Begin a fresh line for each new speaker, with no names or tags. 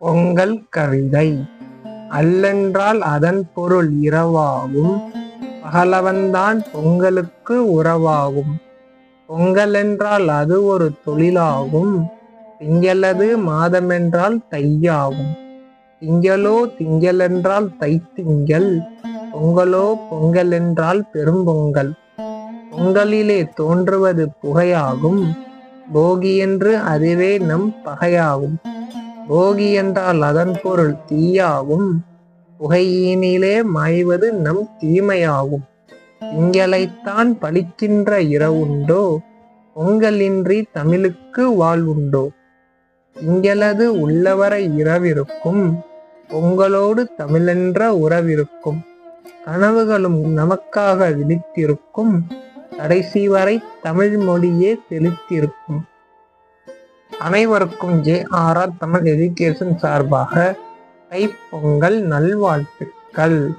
பொங்கல் கவிதை. அல்லென்றால் அதன் பொருள் இரவாகும். பகலவன்தான் பொங்கலுக்கு உறவாகும். பொங்கல் என்றால் அது ஒரு தொழிலாகும். திங்களது மாதமென்றால் தையாகும். திங்களோ திங்களென்றால் தைத்திங்கள். பொங்கலோ பொங்கல் என்றால் பெரும்பொங்கல். பொங்கலிலே தோன்றுவது புகையாகும். போகி என்று அதுவே நம் பகையாகும். போகி என்றால் அதன் பொருள் தீயாகும் புகையினிலே மாய்வது நம் தீமையாகும். திங்களைத்தான் பழிக்கின்ற இரவுண்டோ பொங்கலின்றி தமிழுக்கு வாழ்வுண்டோ? திங்களது உள்ளவரை இரவிருக்கும் பொங்கலோடு தமிழென்ற உறவிருக்கும். கனவுகளும் நமக்காக விழித்திருக்கும் கடைசி வரை தமிழ் மொழியே தெளித்திருக்கும். அனைவருக்கும் J R R Tamil education சார்பாக தைப்பொங்கல் நல்வாழ்த்துக்கள்.